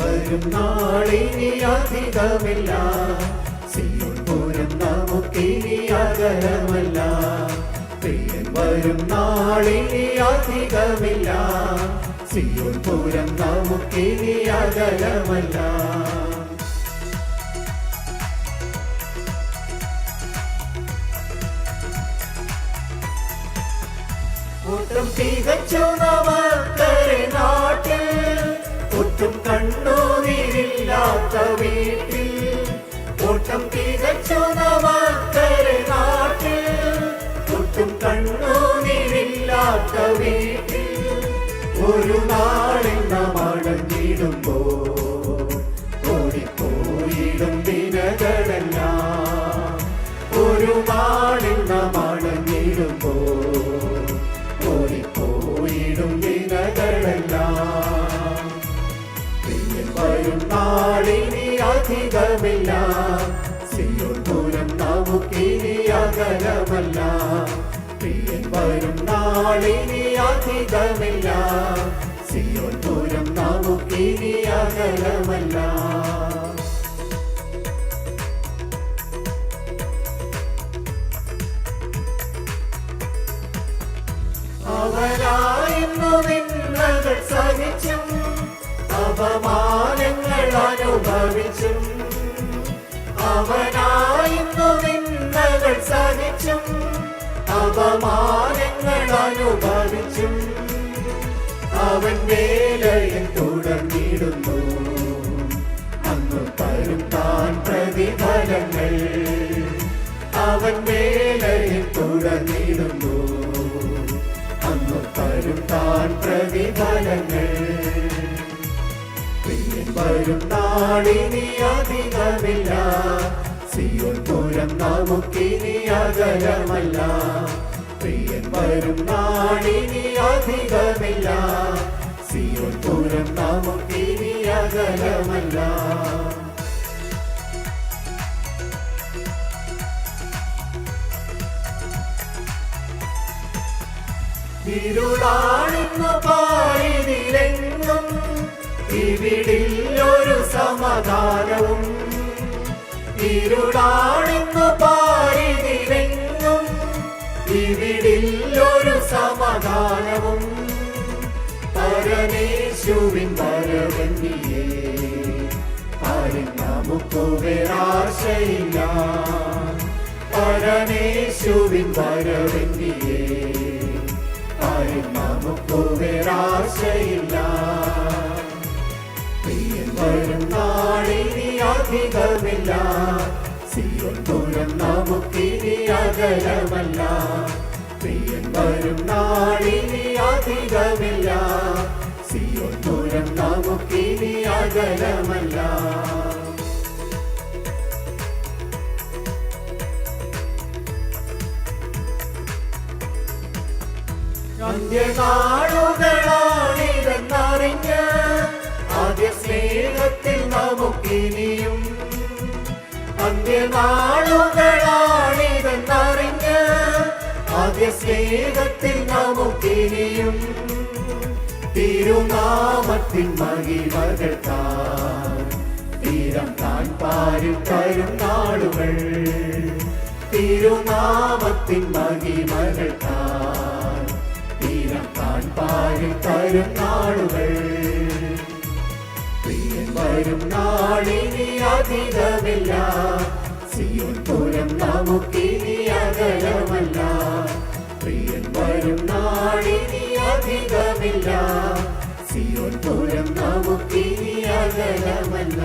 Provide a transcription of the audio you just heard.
വരും നാളിനി അധികമില്ല. സിയോൻ പൂരം നമുക്കിനി അകലമല്ല. പ്രിയൻ വരും നാളിനി അധികമില്ല. സിയോൻ പൂരം നമുക്കിനി അകലമല്ല. കൂട്ടം തികച്ചു നമക്കരെ നാട്ടിൽ. ഒട്ടും കണ്ണൂരില്ലാത്ത വീട്ടിൽ. ഓട്ടം തികച്ചു നമക്കരെ നാട്ടിൽ. ഒട്ടും കണ്ണൂരില്ലാത്ത വീട്ടിൽ. ഒരു നാളിൽ നാം അടങ്ങിടുമ്പോ ഓടിപ്പോയിടും ദിനകളെല്ലാം ഒരു നാളിൽ പ്രിയൻ വരും നാളിനി അധികമില്ല. സിയോൻ ദൂരം നമുക്കിനി അകലമല്ല. പ്രിയൻ വരും നാളിനി അധികമില്ല. സിയോൻ ദൂരം നമുക്കിനി അകലമല്ല. അവരായിരുന്നു നിന്നകൾ സഹിച്ചും അപമാനങ്ങൾ അനുഭവിച്ചും അവനായിരുന്നു നിന്നകൾ സഹിച്ചും അപമാനങ്ങൾ അനുഭവിച്ചും അവൻ വേലയിൽ തുടർന്നിടുന്നു. അന്ന് തരും താൻ പ്രതിഫലങ്ങൾ അവൻ വേലയിൽ തുടർന്നിടുന്നു. അന്ന് തരും താൻ പ്രതിഫലങ്ങൾ വരും നാളിനി അധികമില്ല. സിയോൻ പൂരം നമുക്കിനി അകലമല്ല. പ്രിയൻ വരും നാളിനി അധികമില്ല. സിയോൻ പൂരം നമുക്കിനി അകലമല്ല. ഇരുളാണെന്നു പാരിതിലെങ്ങും ഇവിടിൽ ഒരു സമാധാനവും. ഇരുടാണെന്നു പാരിതിരെങ്ങും ഇവിടിൽ ഒരു സമാധാനവും. പരമേശുവിൻ പരവന്നിയേ ആരും പരമേശുവിൻ പരവന്നിയേ ആരും വരും നാളിനി അധികമില്ല. സിയോൻ നമുക്കിനി അകലമല്ല. പ്രിയൻ വരും നാളിനി അധികമില്ല. സിയോൻ ദൂരം നമുക്കിനി അകലമല്ല. അന്ത്യനാളുകളാണിതെന്നറിഞ്ഞ് നമുക്കിനിയും അന്ത്യനാളുകളാണിതെന്നറിഞ്ഞ് ആദ്യ സ്നേഹത്തിൽ നമുക്കിനിയും തിരുനാമത്തിൻ മഹിമകൾ താൻ. തീരം താൻ പാരി തരും നാളുകൾ. തിരുനാമത്തിൻ മഹിമകൾ താൻ. തീരം താൻ പാരി തരും നാളുകൾ. വരും നാളിനി അധികമില്ല സിയോൻ നമുക്കിനി അകലമല്ല. പ്രിയൻ വരും നാളിനി അധികമില്ല സിയോൻ നമുക്കിനി അകലമല്ല.